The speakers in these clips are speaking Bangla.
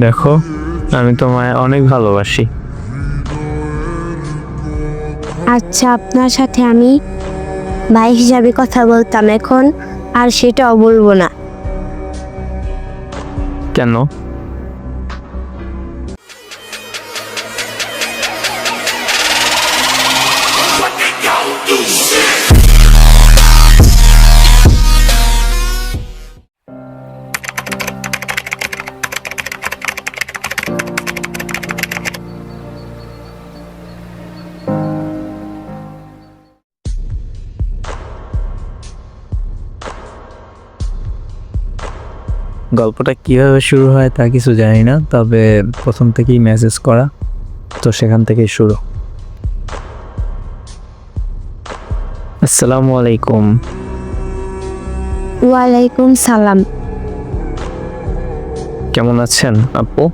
দেখো আমি তোমায় অনেক ভালোবাসি। আচ্ছা আপনার সাথে আমি ভাই হিসাবে কথা বলতাম এখন আর সেটাও বলব না। কেন? গল্পটা কীভাবে শুরু হয় তা কিছু জানি না তবে প্রথম থেকেই মেসেজ করা। তো সেখান থেকেই শুরু। আসসালামু আলাইকুম। ওয়ালাইকুম সালাম। কেমন আছেন আপু?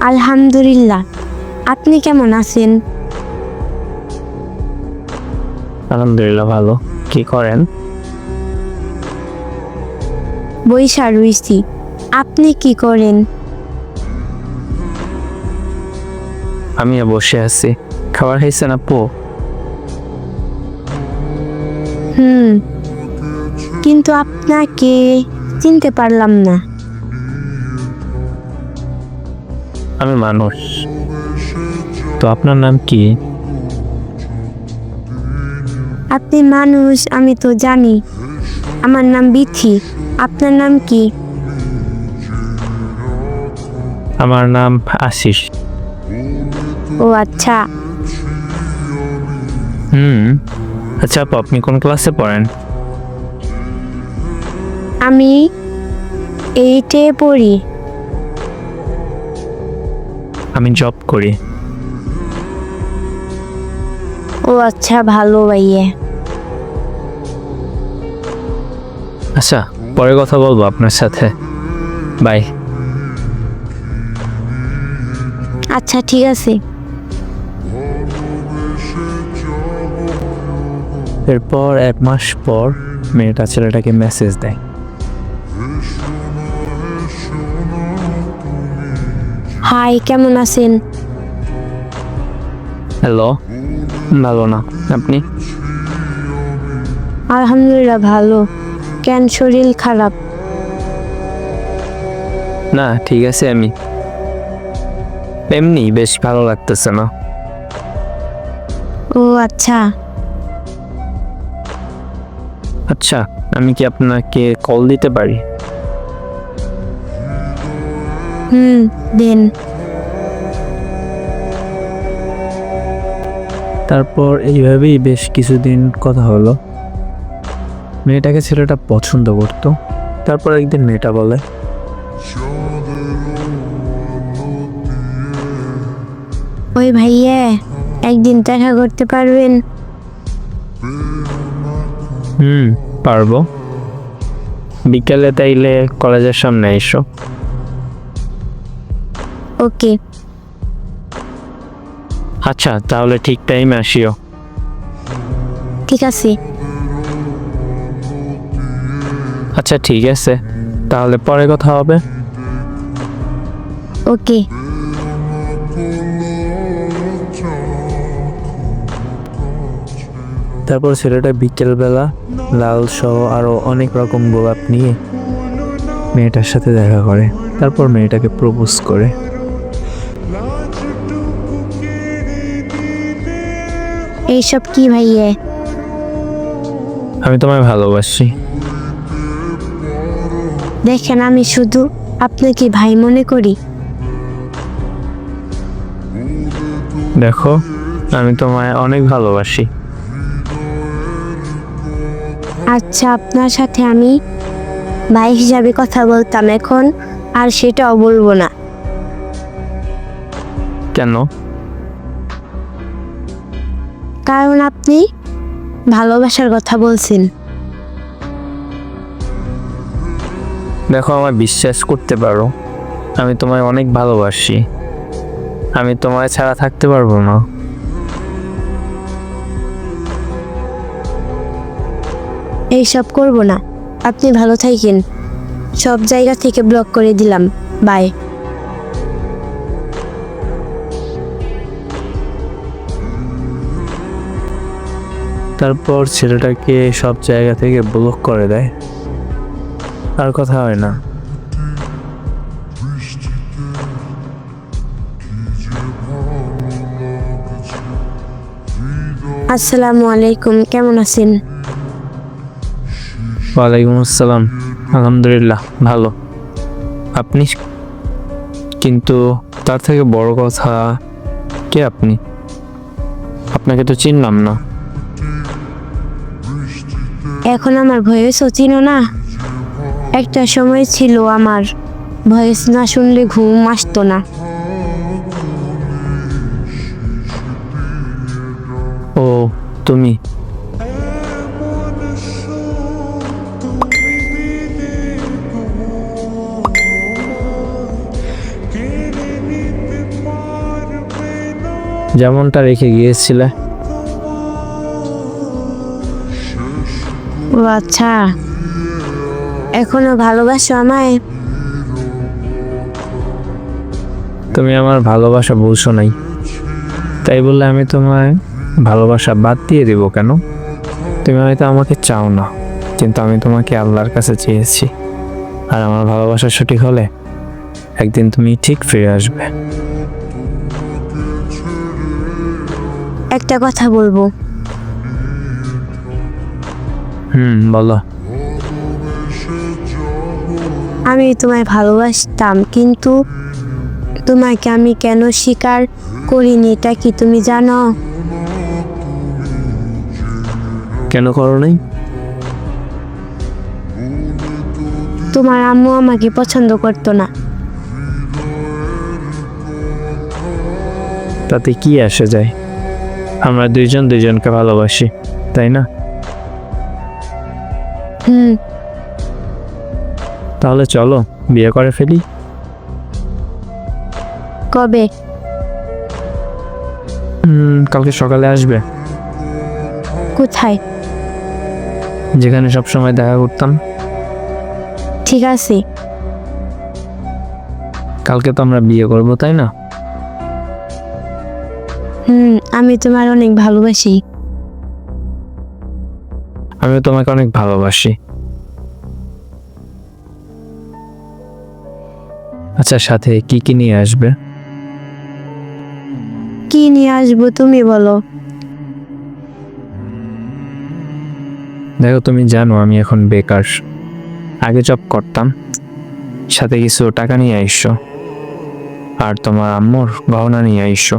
আলহামদুলিল্লাহ। আপনি কেমন আছেন? আলহামদুলিল্লাহ ভালো। কি করেন? বৈশা রুইছি আপনি কি করেন? আমি বসে আছি। খাবার খাইছেন আপু? হুম কিন্তু আপনাকে চিনতে পারলাম না। আমি মানুষ। তো আপনার নাম কি? আপনি মানুষ আমি তো জানি। আমার নাম বিথি। আপনার নাম কি? আমার নাম আশিস। ও আচ্ছা। হুম। আচ্ছা আপু আপনি কোন ক্লাসে পড়েন? আমি এইটে পড়ি। আমি জব করি। ও আচ্ছা ভালো ভাইয়ে। আচ্ছা পরে কথা বলব আপনার সাথে। বাই। আচ্ছা ঠিক আছে। এরপর এক মাস পর মেয়েটা ছেলেটাকে মেসেজ দেয়। হাই কেমন আছেন? হ্যালো ভালো না। আপনি? আলহামদুলিল্লাহ ভালো। কেন শরীর খারাপ? না ঠিক আছে আমি এমনি বেশ ভালো লাগতেছে না। ও আচ্ছা। আচ্ছা আমি কি আপনাকে কল দিতে পারি? হুম দেন। তারপর এইভাবেই বেশ কিছুদিন কথা হলো। মেয়েটাকে ছেলেটা পছন্দ করতো তারপর একদিন মেয়েটা বলে ওই ভাইয়া একদিন দেখা করতে পারবেন? হুম পারব। বিকেলে তাইলে কলেজের সামনে এসো। ওকে। আচ্ছা তাহলে ঠিক টাইমে আসিও। ঠিক আছে। আচ্ছা ঠিক আছে। তাহলে পরে কথা হবে। ওকে। তারপর ছেলেটা বিকেলবেলা লাল সহ আরও অনেক রকম গোলাপ নিয়ে মেয়েটার সাথে দেখা করে। তারপর মেয়েটাকে প্রপোজ করে। এইসব কি ভাইয়া? আমি তোমায় ভালোবাসি। দেখেন আমি শুধু আপনাকে ভাই মনে করি। দেখো আমি তোমায় অনেক ভালোবাসি। আচ্ছা আপনার সাথে আমি ভাই হিসাবে কথা বলতাম এখন আর সেটাও বলব না। কেন? কারণ আপনি ভালোবাসার কথা বলছেন। দেখো আমায় বিশ্বাস করতে পারো। আমি তোমায় অনেক ভালোবাসি। আমি তোমায় ছাড়া থাকতে পারব না। এইসব করব না। আপনি ভালো থাকেন। সব জায়গা থেকে ব্লক করে দিলাম। বাই তারপর ছেলেটাকে সব জায়গা থেকে ব্লক করে দেয়। আর কথা হয় না। আসসালামু আলাইকুম কেমন আছেন? ওয়ালাইকুম আসসালাম। আলহামদুলিল্লাহ ভালো। আপনি? কিন্তু তার থেকে বড় কথা কে আপনি? আপনাকে তো চিনলাম না। এখন আমার ভয়েসও চিনো না? একটা সময় ছিল আমার ভয়েস না শুনলে ঘুম আসতো না। ও তুমি? যেমনটা রেখে গিয়েছিলে। ও আচ্ছা। এখনও ভালোবাসো আমায়? তুমি আমার ভালোবাসা বুঝছ নাই। তাই বললে আমি তোমায় ভালোবাসা বাদ দিয়ে দিব কেন? তুমি হয়তো আমাকে চাও না কিন্তু আমি তোমাকে আল্লাহর কাছে চেয়েছি। আর আমার ভালোবাসা সঠিক হলে একদিন তুমি ঠিক ফিরে আসবে। একটা কথা বলব। হুম বলো। আমি তোমায় ভালোবাসতাম কিন্তু তোমাকে আমি কেন স্বীকার করিনি এটা কি তুমি জানো? কেন করো নাই? তোমার আম্মু আমাকে পছন্দ করতো না। তাতে কি আসে যায়? আমরা দুইজন দুইজনকে ভালোবাসি তাই না? হুম তাহলে চলো বিয়ে করে ফেলি। কবে? হুম, কালকে সকালে আসবে। কোথায়? যেখানে সব সময় দেখা করতাম। ঠিক আছে। কালকে তো আমরা বিয়ে করব তাই না? হুম আমি তোমার অনেক ভালোবাসি। আমিও তোমাকে অনেক ভালোবাসি। আচ্ছা সাথে কি কি নিয়ে আসবে? কি নিয়ে আসব তুমি বলো। দেখো তুমি জানো আমি এখন বেকার। আগে জব করতাম সাথে কিছু টাকা নিয়ে আইসো আর তোমার আম্মুর গহনা নিয়ে আইসো।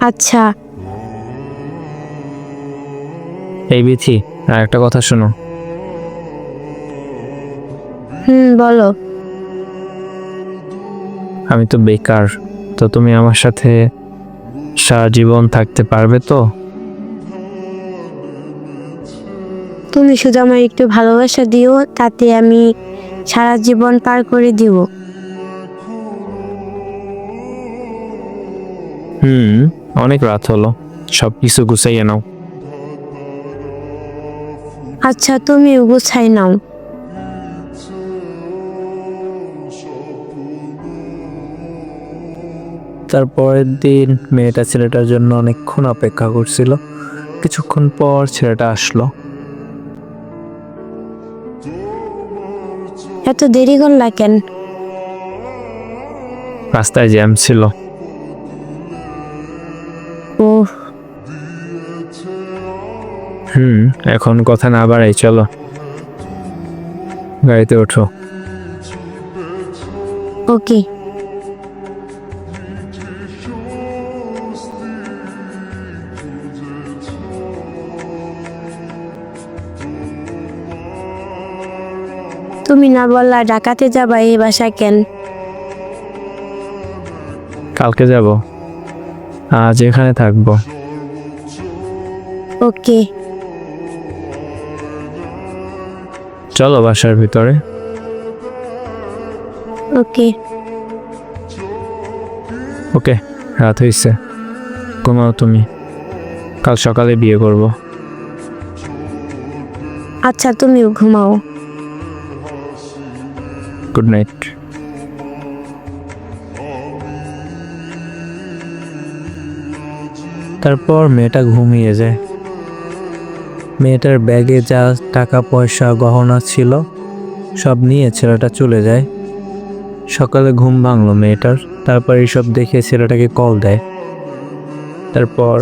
আচ্ছা। এই বিথি আর একটা কথা শোনো। হুম বলো। আমি তো বেকার তো তুমি আমার সাথে সারা জীবন থাকতে পারবে তো? তুমি শুধু আমার একটু ভালোবাসা দিও তাতে আমি সারা জীবন পার করে দিব। হুম অনেক রাত হলো। সব কিছু গুছাইয়ে নাও। আচ্ছা তুমি গুছাই নাও। তারপরের দিন মেয়েটা ছেলেটার জন্য অনেকক্ষণ অপেক্ষা করছিল। কিছুক্ষণ পর ছেলেটা আসলো। এত দেরি করলা কেন? রাস্তায় জ্যাম ছিল। ও হুম এখন কথা না বাড়াই চলো। গাড়িতে ওঠো। ওকে। তুমি না বললা ঢাকাতে যাবা এই বাসা কেন? কালকে যাব। আজ এখানে থাকব। ওকে। চলো বাসার ভিতরে। ওকে। ওকে রাত হয়েছে ঘুমাও তুমি। কাল সকালে বিয়ে করব। আচ্ছা তুমিও ঘুমাও। Good night. তারপর মেয়েটা ঘুমিয়ে যায়। মেয়েটার ব্যাগে যা টাকা, পয়সা, গহনা ছিল, সব নিয়ে ছেলেটা চলে যায়। সকালে ঘুম ভাঙলো মেয়েটার, তারপর এইসব দেখে ছেলেটাকে কল দেয়। তারপর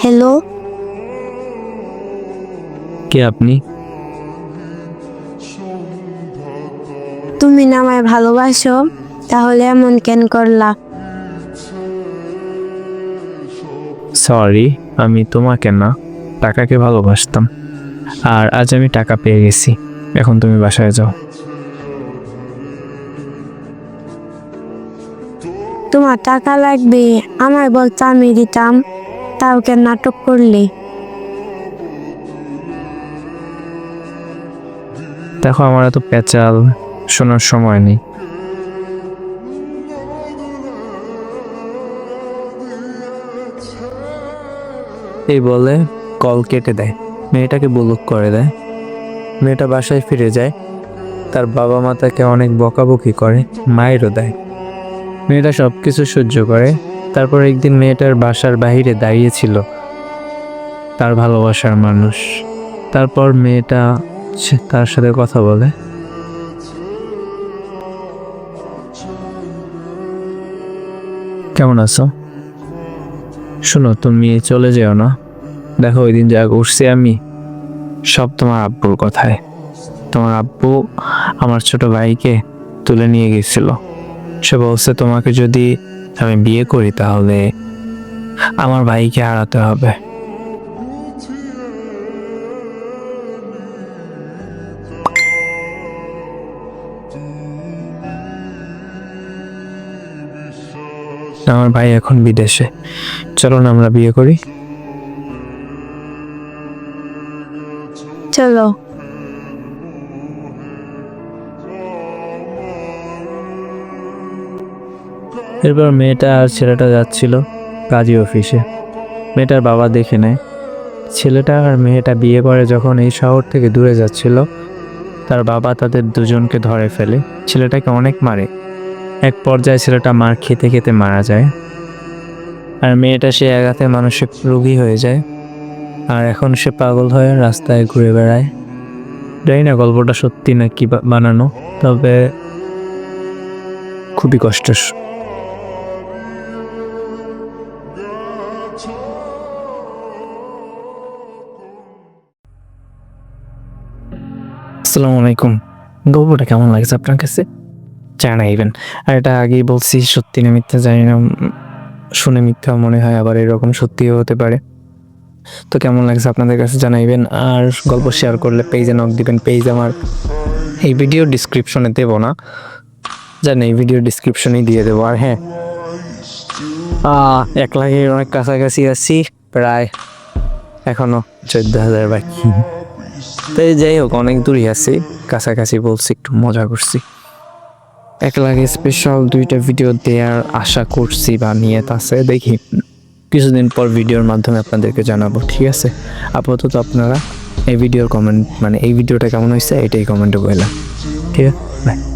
হ্যালো কে আপনি? তুমি না আমায় ভালোবাসো তাহলে এমন কেন করলা? সরি আমি তোমাকে না টাকাকে ভালোবাসতাম। আর আজ আমি টাকা পেয়ে গেছি এখন তুমি বাসায় যাও। তোমার টাকা লাগবে আমার বলতে আমি দিতাম তাও কেন নাটক করলে? দেখো, আমার এত পেঁচাল শোনার সময় নেই। এই বলে কল কেটে দেয়। মেয়েটাকে বুলুক করে দেয়। মেয়েটা বাসায় ফিরে যায়। তার বাবা মা তাকে অনেক বকাবকি করে, মায়েরও দেয়। মেয়েটা সব কিছু সহ্য করে। তারপর একদিন মেয়েটার বাসার বাইরে দাঁড়িয়েছিল তার ভালোবাসার মানুষ। তারপর মেয়েটা সে- তার সাথে কথা বলে। কেমন আছো? শোনো, তুমি চলে যেও না। দেখো, ওই দিন যা করছি আমি, সব তোমার আব্বুর কথায়। তোমার আব্বু আমার ছোট ভাইকে তুলে নিয়ে গেছিল। সে বলছে, তোমাকে যদি আমি বিয়ে করি তাহলে আমার ভাইকে হারাতে হবে। আমার ভাই এখন বিদেশে। চলো না আমরা বিয়ে করি। চলো। এরপর মেয়েটা আর ছেলেটা যাচ্ছিল কাজী অফিসে। মেয়েটার বাবা দেখে নেয়। ছেলেটা আর মেয়েটা বিয়ে করে যখন এই শহর থেকে দূরে যাচ্ছিল তার বাবা তাদের দুজনকে ধরে ফেলে। ছেলেটাকে অনেক মারে। এক পর্যায়ে ছেলেটা মার খেতে খেতে মারা যায়। আর মেয়েটা সে এগাতে মানসিক রোগী হয়ে যায়। আর এখন সে পাগল হয়ে রাস্তায় ঘুরে বেড়ায়। জানি না গল্পটা সত্যি না কি বানানো, তবে খুবই কষ্টের। আসসালামু আলাইকুম। গল্পটা কেমন লাগছে আপনার কাছে? জানাইবেন আর এটা আগেই বলছি, সত্যি না মিথ্যা জানি না। শুনে মিথ্যা মনে হয় আবার এরকম সত্যিও হতে পারে। তো কেমন লাগছে আপনাদের কাছে জানাইবেন, আর গল্প শেয়ার করলে পেজে নক দিবেন পেজ আমার এই ভিডিও ডিসক্রিপশনে দেবো না। জানি এই ভিডিও ডিসক্রিপশনেই দিয়ে দেবো, আর হ্যাঁ। এক লাখের অনেক কাছাকাছি আছি, প্রায় এখনও চোদ্দ হাজার বাকি। তো যাই হোক, অনেক দূরই আছি, কাছাকাছি বলছি, একটু মজা করছি। এক লাগে স্পেশাল দুইটা ভিডিও দেওয়ার আশা করছি বা নিয়ে আছে। দেখি কিছুদিন পর ভিডিওর মাধ্যমে আপনাদেরকে জানাব, ঠিক আছে? আপাতত আপনারা এই ভিডিওর কমেন্ট মানে এই ভিডিওটা কেমন হয়েছে, এটাই কমেন্টে বললাম। ঠিক আছে? বাই